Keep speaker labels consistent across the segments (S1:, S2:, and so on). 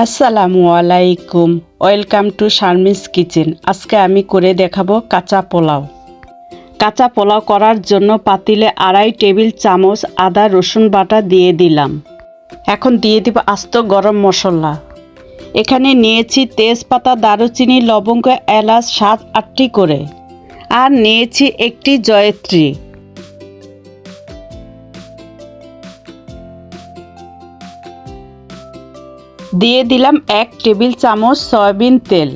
S1: আসসালামু আলাইকুম। Welcome to শারমিস কিচেন। আজকে আমি করে দেখাবো কাঁচা পোলাও। কাঁচা পোলাও করার জন্য পাতিলে আড়াই টেবিল চামচ আদা, রসুন বাটা দিয়ে দিলাম। এখন দিয়ে দিব আস্ত গরম মশলা। এখানে নিয়েছি তেজপাতা, দারুচিনি, লবঙ্গ, এলাচ সাত আটটি করে। আর নিয়েছি একটি জয়ত্রী। দিয়ে দিলাম এক টেবিল চামচ সয়াবিন তেল।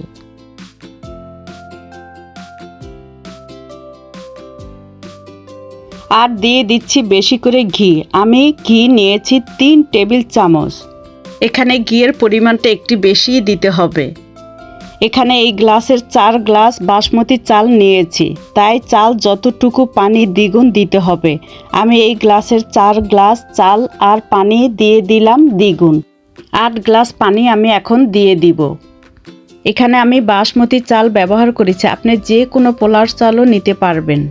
S1: আর দিয়ে দিচ্ছি বেশি করে ঘি। আমি ঘি নিয়েছি তিন টেবিল চামচ। এখানে ঘিয়ের পরিমাণটা একটু বেশিই দিতে হবে। এখানে এই গ্লাসের চার গ্লাস বাসমতি চাল নিয়েছি। তাই চাল যতটুকু পানি দ্বিগুণ দিতে হবে। আমি এই গ্লাসের চার গ্লাস চাল আর পানি দিয়ে দিলাম দ্বিগুণ। আট গ্লাস পানি আমি এখন দিয়ে দিব। এখানে আমি বাসমতি চাল ব্যবহার করেছি, আপনি যে কোনো পোলার চালও নিতে পারবেন।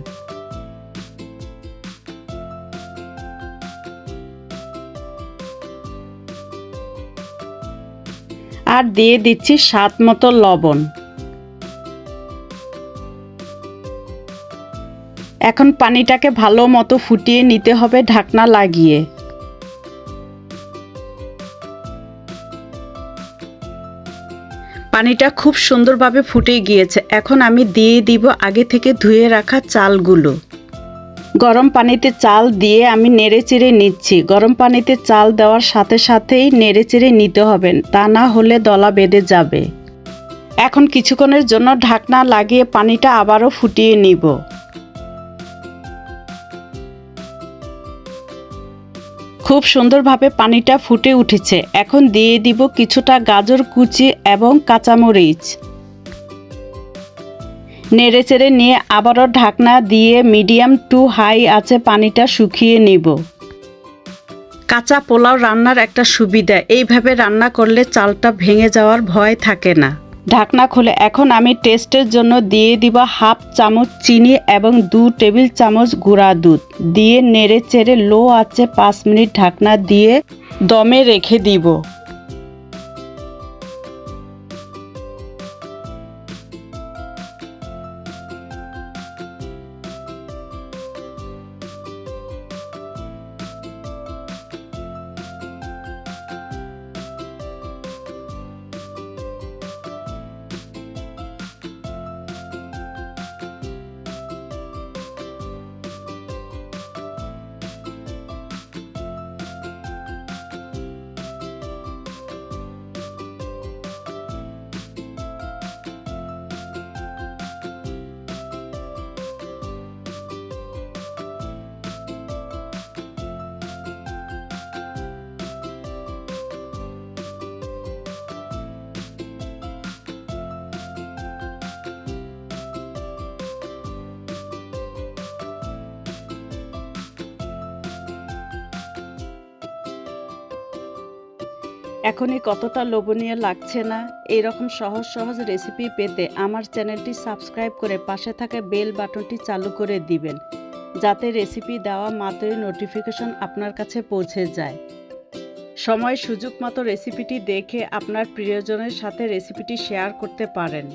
S1: আর দিয়ে দিচ্ছি স্বাদ মতো লবণ। এখন পানিটাকে ভালো মতো ফুটিয়ে নিতে হবে ঢাকনা লাগিয়ে। পানিটা খুব সুন্দরভাবে ফুটে গিয়েছে। এখন আমি দিয়ে দিব আগে থেকে ধুয়ে রাখা চালগুলো। গরম পানিতে চাল দিয়ে আমি নেড়ে চেড়ে নিচ্ছি। গরম পানিতে চাল দেওয়ার সাথে সাথেই নেড়ে চেড়ে নিতে হবে, তা না হলে দলা বেঁধে যাবে। এখন কিছুক্ষণের জন্য ঢাকনা লাগিয়ে পানিটা আবারও ফুটিয়ে নিব। খুব সুন্দরভাবে পানিটা ফুটে উঠেছে। এখন দিয়ে দিব কিছুটা গাজর কুচি এবং কাঁচামরিচ। নেড়েচেড়ে নিয়ে আবারও ঢাকনা দিয়ে মিডিয়াম টু হাই আছে পানিটা শুকিয়ে নিব। কাঁচা পোলাও রান্নার একটা সুবিধা, এইভাবে রান্না করলে চালটা ভেঙে যাওয়ার ভয় থাকে না। ঢাকনা খুলে এখন আমি টেস্টের জন্য দিয়ে দিব হাফ চামচ চিনি এবং দু টেবিল চামচ গুঁড়া দুধ। দিয়ে নেড়ে চেড়ে লো আছে পাঁচ মিনিট ঢাকনা দিয়ে দমে রেখে দিব। এখনই কতটা লোভনীয় লাগছে না? এইরকম সহজ সহজ রেসিপি পেতে আমার চ্যানেলটি সাবস্ক্রাইব করে পাশে থাকা বেল বাটনটি চালু করে দিবেন, যাতে রেসিপি দেওয়া মাত্রই নোটিফিকেশন আপনার কাছে পৌঁছে যায়। সময়, সুযোগ মতো রেসিপিটি দেখে আপনার প্রিয়জনের সাথে রেসিপিটি শেয়ার করতে পারেন।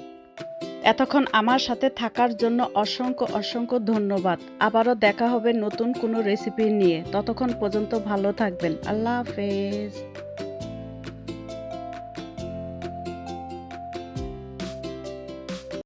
S1: এতক্ষণ আমার সাথে থাকার জন্য অসংখ্য অসংখ্য ধন্যবাদ। আবারও দেখা হবে নতুন কোনো রেসিপি নিয়ে। ততক্ষণ পর্যন্ত ভালো থাকবেন। আল্লাহ হাফেজ।